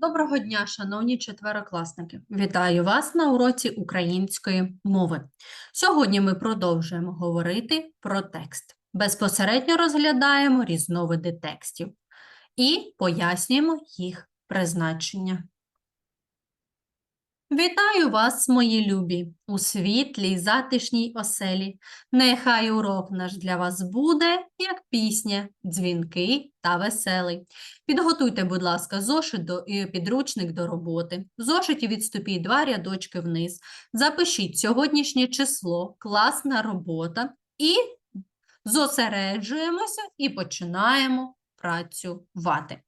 Доброго дня, шановні четверокласники! Вітаю вас на уроці української мови. Сьогодні ми продовжуємо говорити про текст. Безпосередньо розглядаємо різновиди текстів і пояснюємо їх призначення. Вітаю вас, мої любі, у світлій, затишній оселі. Нехай урок наш для вас буде, як пісня, дзвінкий та веселий. Підготуйте, будь ласка, зошит до, і підручник до роботи. Зошиті відступіть два рядочки вниз. Запишіть сьогоднішнє число, класна робота і зосереджуємося і починаємо працювати.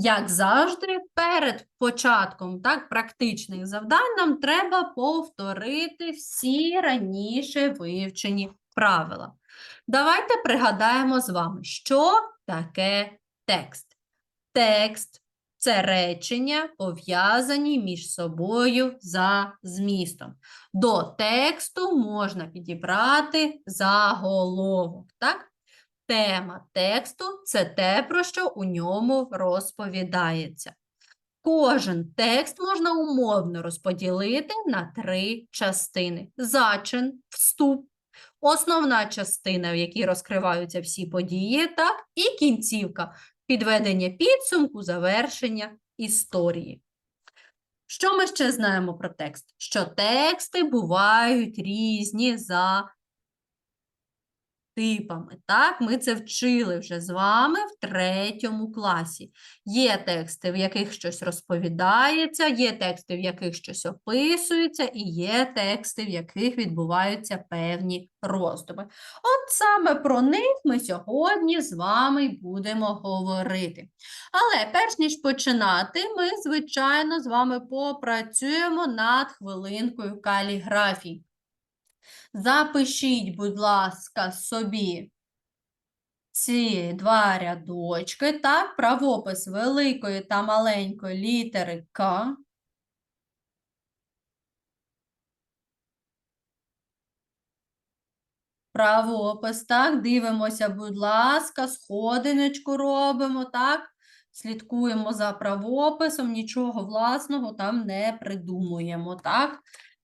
Як завжди, перед початком так, практичних завдань нам треба повторити всі раніше вивчені правила. Давайте пригадаємо з вами, що таке текст. Текст це речення, пов'язані між собою за змістом. До тексту можна підібрати заголовок. Так? Тема тексту це те, про що у ньому розповідається. Кожен текст можна умовно розподілити на три частини: зачин, вступ, основна частина, в якій розкриваються всі події, так, і кінцівка підведення підсумку, завершення історії. Що ми ще знаємо про текст? Що тексти бувають різні за типами. Так, ми це вчили вже з вами в третьому класі. Є тексти, в яких щось розповідається, є тексти, в яких щось описується, і є тексти, в яких відбуваються певні роздуми. От саме про них ми сьогодні з вами будемо говорити. Але перш ніж починати, ми, звичайно, з вами попрацюємо над хвилинкою каліграфії. Запишіть, будь ласка, собі ці два рядочки, так, правопис великої та маленької літери К. Правопис, так, дивимося, будь ласка, сходиночку робимо, так, слідкуємо за правописом, нічого власного там не придумуємо, так.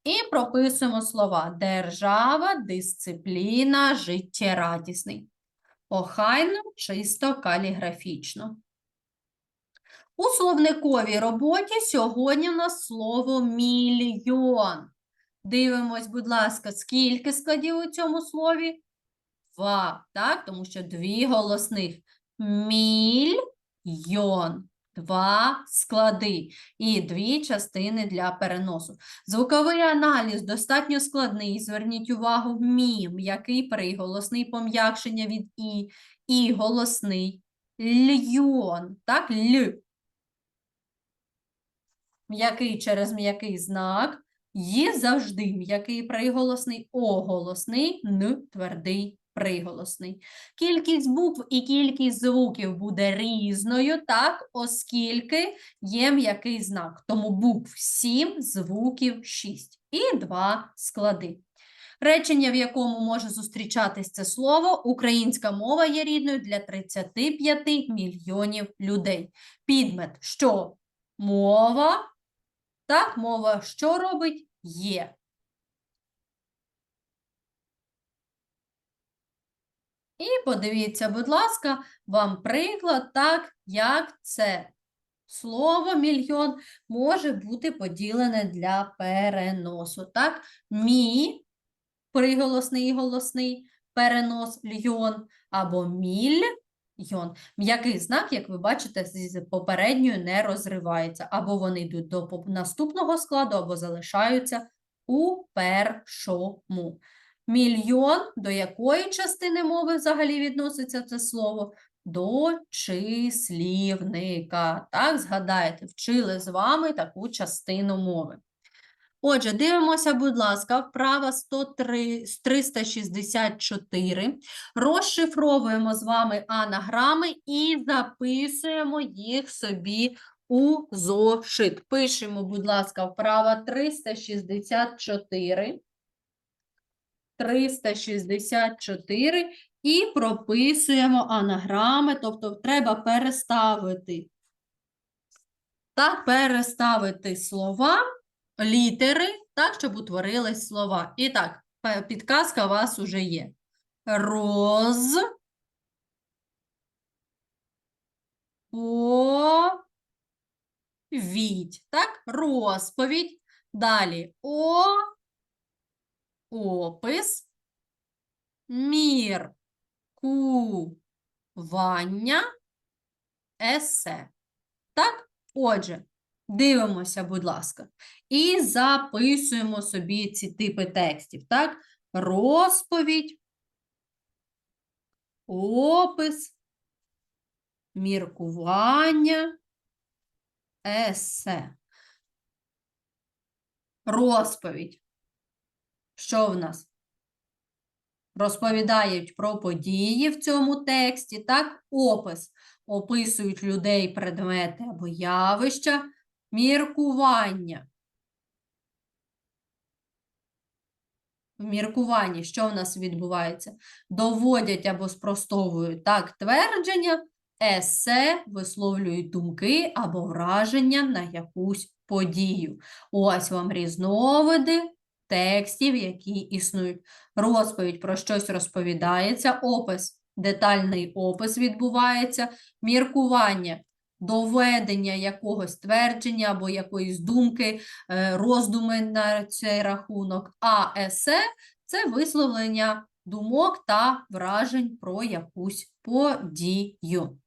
І прописуємо слова держава, дисципліна, життєрадісний. Охайно, чисто, каліграфічно. У словниковій роботі сьогодні у нас слово мільйон. Дивимось, будь ласка, скільки складів у цьому слові? Два, так? Тому що дві голосних. Мільйон. Два склади і дві частини для переносу. Звуковий аналіз достатньо складний. Зверніть увагу, мі, м'який приголосний пом'якшення від і, і голосний. Льйон, так, л. М'який через м'який знак. Є завжди м'який приголосний, оголосний, н твердий приголосний. Кількість букв і кількість звуків буде різною, так, оскільки є м'який знак. Тому букв 7, звуків 6 і 2 склади. Речення, в якому може зустрічатись це слово, українська мова є рідною для 35 мільйонів людей. Підмет, що мова, так, мова що робить? Є. І подивіться, будь ласка, вам приклад, так, як це слово мільйон може бути поділене для переносу. Так, мі, приголосний і голосний перенос льйон, або мільйон. М'який знак, як ви бачите, з попередньою не розривається. Або вони йдуть до наступного складу, або залишаються у першому. Мільйон до якої частини мови взагалі відноситься це слово? До числівника. Так, згадайте, вчили з вами таку частину мови. Отже, дивимося, будь ласка, вправа 103, 364. Розшифровуємо з вами анаграми і записуємо їх собі у зошит. Пишемо, будь ласка, вправа 364. 364 і прописуємо анаграми, тобто треба переставити Так, переставити слова, літери, так, щоб утворились слова. І так, підказка у вас уже є. Роз. Повідь. Так, розповідь. Далі о. Опис. Міркування. Есе. Так? Отже, дивимося, будь ласка, і записуємо собі ці типи текстів. Так? Розповідь, опис, міркування, есе. Розповідь. Що в нас? Розповідають про події в цьому тексті, так? Опис. Описують людей, предмети або явища. Міркування. В міркуванні що в нас відбувається? Доводять або спростовують так твердження, есе висловлюють думки або враження на якусь подію. Ось вам різновиди текстів, які існують. Розповідь про щось розповідається, опис, детальний опис відбувається, міркування, доведення якогось твердження або якоїсь думки, е, роздуми на цей рахунок. А есе – це висловлення думок та вражень про якусь подію.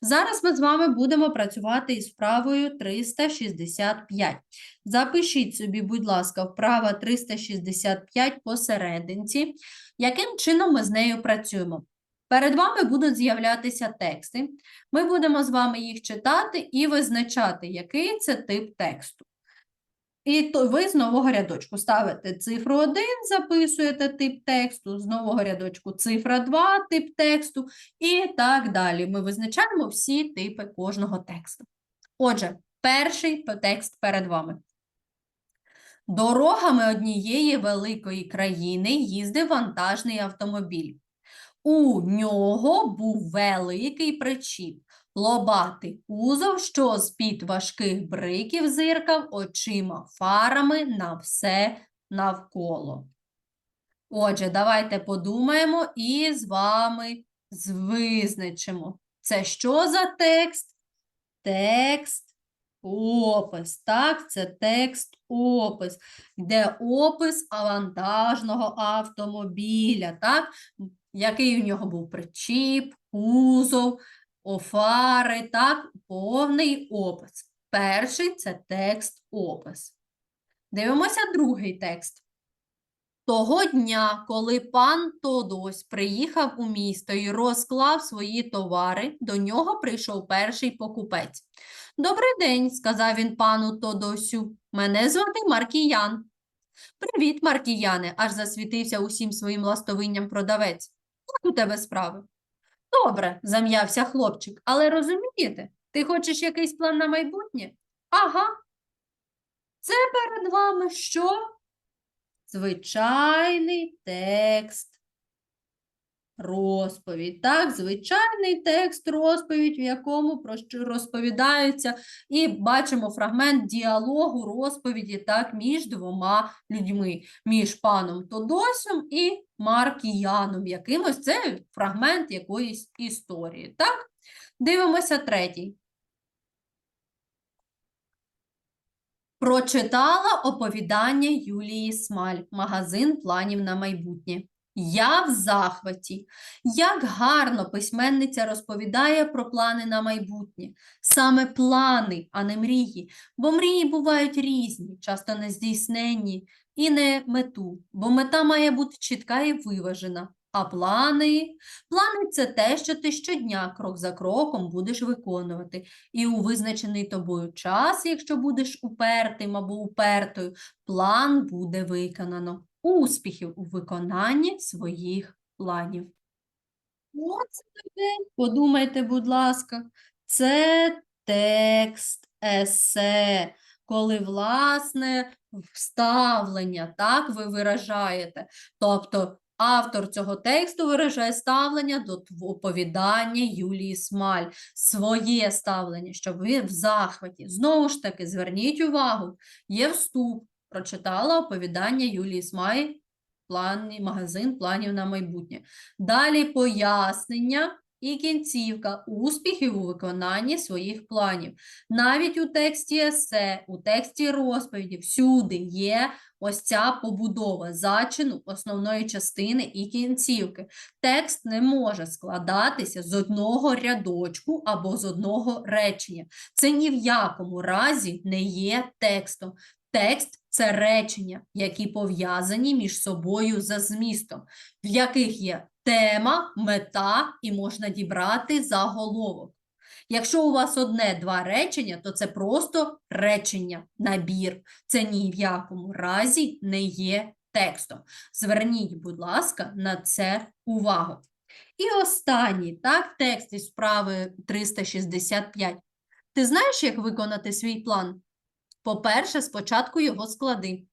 Зараз ми з вами будемо працювати із вправою 365. Запишіть собі, будь ласка, вправа 365 посерединці. Яким чином ми з нею працюємо? Перед вами будуть з'являтися тексти. Ми будемо з вами їх читати і визначати, який це тип тексту. І то ви з нового рядочку ставите цифру 1, записуєте тип тексту, з нового рядочку цифра 2, тип тексту і так далі. Ми визначаємо всі типи кожного тексту. Отже, перший текст перед вами. Дорогами однієї великої країни їздив вантажний автомобіль. У нього був великий причіп, лобатий кузов, що з-під важких бриків зиркав очима фарами на все навколо. Отже, давайте подумаємо і з вами визначимо. Це що за текст? Текст опис. Так, це текст опис. Йде опис вантажного автомобіля. Так? який у нього був причіп, кузов, офари, так, повний опис. Перший це текст-опис. Дивимося другий текст. Того дня, коли пан Тодось приїхав у місто і розклав свої товари, до нього прийшов перший покупець. Добрий день, сказав він пану Тодосю. Мене звати Маркіян. Привіт, Маркіяне, аж засвітився усім своїм ластовинням продавець. Як у тебе справи? Добре, зам'явся хлопчик, але розумієте, ти хочеш якийсь план на майбутнє? Ага. Це перед вами що? Звичайний текст. Розповідь. Так, звичайний текст розповідь, в якому про що розповідається, і бачимо фрагмент діалогу розповіді так, між двома людьми, між паном Тодосем і Маркіяном. Якимось це фрагмент якоїсь історії. Так? Дивимося третій. Прочитала оповідання Юлії Смаль, магазин планів на майбутнє. Я в захваті. Як гарно письменниця розповідає про плани на майбутнє. Саме плани, а не мрії. Бо мрії бувають різні, часто нездійсненні, і не мету, бо мета має бути чітка і виважена. А плани? Плани – це те, що ти щодня, крок за кроком, будеш виконувати. І у визначений тобою час, якщо будеш упертим або упертою, план буде виконано. Успіхів у виконанні своїх планів. Оце. Подумайте, будь ласка, це текст есе, коли власне вставлення, так, ви виражаєте. Тобто Автор цього тексту виражає ставлення до оповідання Юлії Смаль, своє ставлення, щоб ви в захваті. Знову ж таки, зверніть увагу, є вступ, прочитала оповідання Юлії Смаль, плані, магазин планів на майбутнє. Далі пояснення і кінцівка успіхів у виконанні своїх планів. Навіть у тексті есе, у тексті розповіді, всюди є ось ця побудова зачину основної частини і кінцівки. Текст не може складатися з одного рядочку або з одного речення. Це ні в якому разі не є текстом. Текст це речення, які пов'язані між собою за змістом, в яких є тема, мета і можна дібрати заголовок. Якщо у вас одне-два речення, то це просто речення, набір. Це ні в якому разі не є текстом. Зверніть, будь ласка, на це увагу. І останній так, текст із вправи 365. Ти знаєш, як виконати свій план? По-перше, спочатку його склади.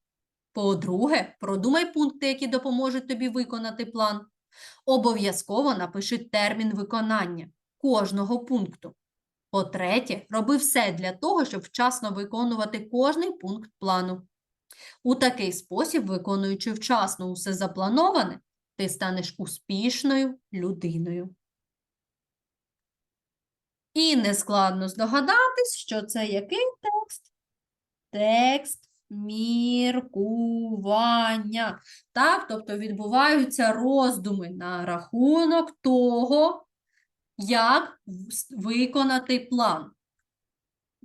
По-друге, продумай пункти, які допоможуть тобі виконати план. Обов'язково напиши термін виконання кожного пункту. По-третє, роби все для того, щоб вчасно виконувати кожний пункт плану. У такий спосіб, виконуючи вчасно усе заплановане, ти станеш успішною людиною. І нескладно здогадатись, що це який текст? Текст міркування. Так, тобто відбуваються роздуми на рахунок того, як виконати план.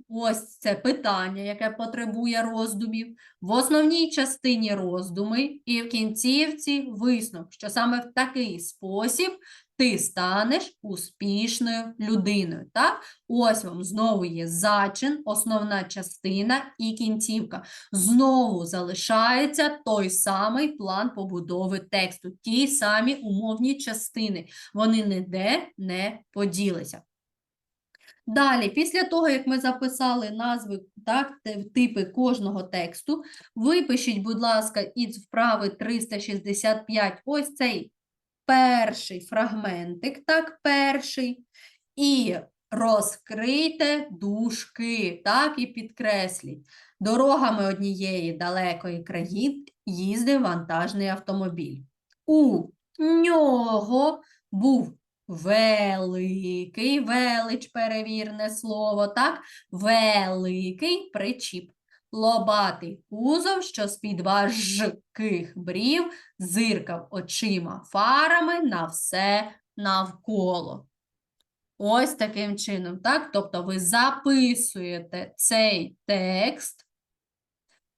Ось це питання, яке потребує роздумів. В основній частині роздуми і в кінцівці висновок, що саме в такий спосіб ти станеш успішною людиною. Так? Ось вам знову є зачин, основна частина і кінцівка. Знову залишається той самий план побудови тексту, ті самі умовні частини. Вони ніде не поділися. Далі, після того, як ми записали назви, так, типи кожного тексту, випишіть, будь ласка, із вправи 365 ось цей перший фрагментик, так, перший, і розкрийте дужки, так, і підкресліть. Дорогами однієї далекої країни їздив вантажний автомобіль. У нього був великий, велич, перевірне слово, так? Великий причіп. Лобатий кузов, що з-під важких брів зиркав очима фарами на все навколо. Ось таким чином, так? Тобто ви записуєте цей текст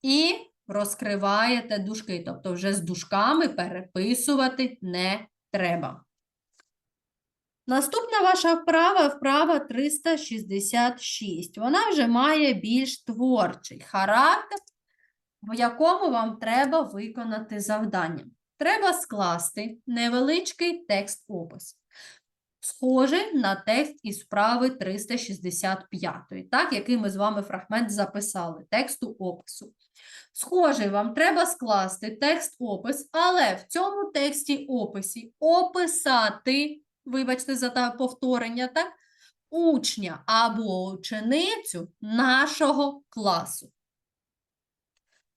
і розкриваєте дужки. Тобто вже з дужками переписувати не треба. Наступна ваша вправа вправа 366. Вона вже має більш творчий характер, в якому вам треба виконати завдання. Треба скласти невеличкий текст-опис, схожий на текст із вправи 365, так, який ми з вами фрагмент записали, тексту опису. Схожий вам треба скласти текст-опис, але в цьому тексті описі описати вибачте за та повторення, так? Учня або ученицю нашого класу.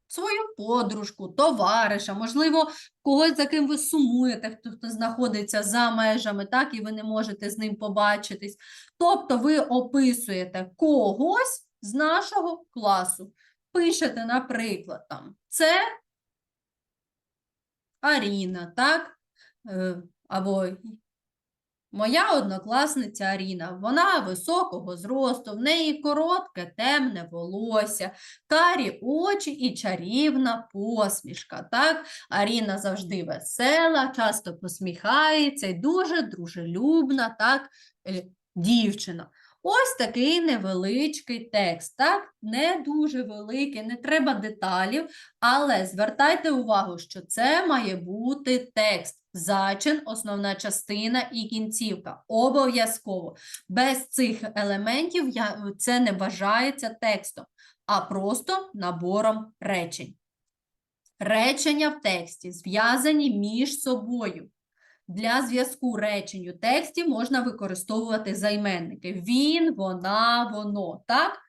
Свою подружку, товариша, можливо, когось, за ким ви сумуєте, хто, хто знаходиться за межами, так, і ви не можете з ним побачитись. Тобто ви описуєте когось з нашого класу. Пишете, наприклад, там, це Аріна, так? Е, Або Моя однокласниця Аріна, вона високого зросту, в неї коротке темне волосся, карі очі і чарівна посмішка. Так? Аріна завжди весела, часто посміхається і дуже дружелюбна так, е, дівчина. Ось такий невеличкий текст, так? Не дуже великий, не треба деталів, але звертайте увагу, що це має бути текст. Зачин, основна частина і кінцівка. Обов'язково. Без цих елементів це не вважається текстом, а просто набором речень. Речення в тексті зв'язані між собою. Для зв'язку речень у тексті можна використовувати займенники він, вона, воно. Так?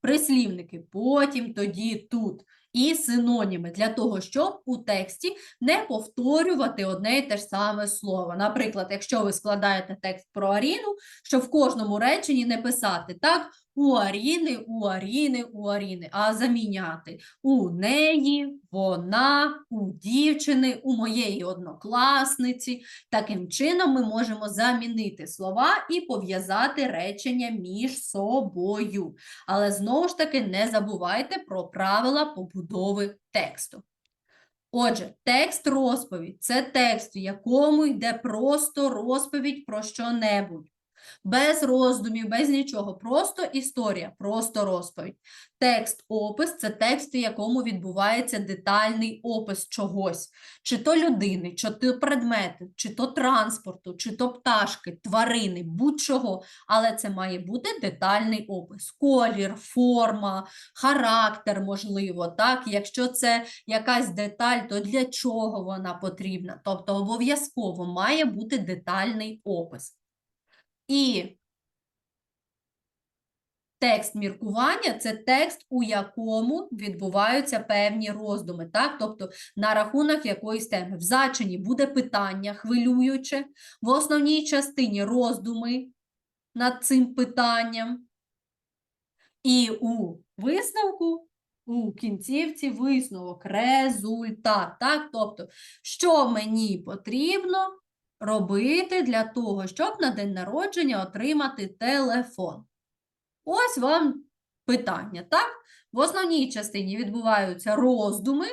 Прислівники потім, тоді, тут. І синоніми для того, щоб у тексті не повторювати одне і те ж саме слово. Наприклад, якщо ви складаєте текст про Аріну, щоб в кожному реченні не писати так, у Аріни, у Аріни, у Аріни, а заміняти у неї, вона, у дівчини, у моєї однокласниці. Таким чином ми можемо замінити слова і пов'язати речення між собою. Але знову ж таки не забувайте про правила побудови тексту. Отже, текст розповідь це текст, в якому йде просто розповідь про що-небудь. Без роздумів, без нічого, просто історія, просто розповідь. Текст опис це текст, в якому відбувається детальний опис чогось, чи то людини, чи то предмети, чи то транспорту, чи то пташки, тварини, будь-чого. Але це має бути детальний опис. Колір, форма, характер, можливо, так? Якщо це якась деталь, то для чого вона потрібна? Тобто обов'язково має бути детальний опис. І текст міркування це текст, у якому відбуваються певні роздуми, так? Тобто на рахунок якоїсь теми. В зачині буде питання хвилююче, в основній частині роздуми над цим питанням. І у висновку, у кінцівці висновок, результат. Так? Тобто, що мені потрібно робити для того, щоб на день народження отримати телефон? Ось вам питання, так? В основній частині відбуваються роздуми,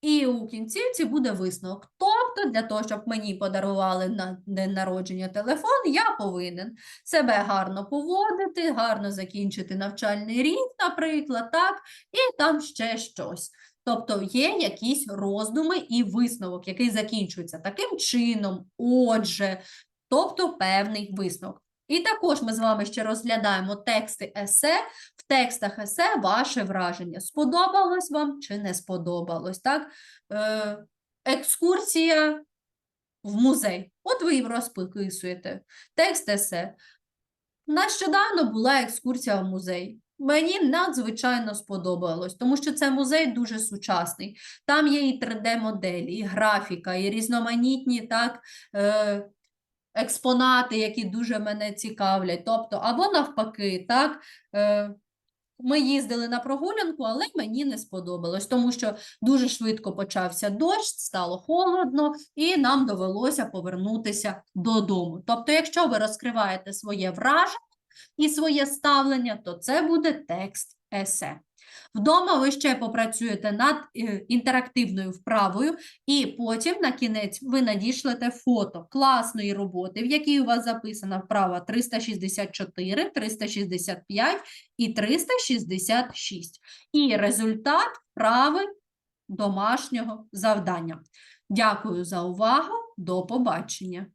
і у кінцівці буде висновок. Тобто, для того, щоб мені подарували на день народження телефон, я повинен себе гарно поводити, гарно закінчити навчальний рік, наприклад, так, і там ще щось. Тобто є якісь роздуми і висновок, який закінчується таким чином, отже, тобто певний висновок. І також ми з вами ще розглядаємо тексти есе. В текстах есе ваше враження. Сподобалось вам чи не сподобалось? Так? Е, екскурсія в музей. От ви і розписуєте. Текст есе. Нещодавно була екскурсія в музей. Мені надзвичайно сподобалось, тому що це музей дуже сучасний. Там є і 3D-моделі, і графіка, і різноманітні так, е, експонати, які дуже мене цікавлять. Тобто, або навпаки, так, е, ми їздили на прогулянку, але мені не сподобалось, тому що дуже швидко почався дощ, стало холодно, і нам довелося повернутися додому. Тобто, якщо ви розкриваєте своє враження і своє ставлення, то це буде текст есе. Вдома ви ще попрацюєте над е, інтерактивною вправою, і потім на кінець ви надішлете фото класної роботи, в якій у вас записана вправа 364, 365 і 366. І результат вправи домашнього завдання. Дякую за увагу. До побачення!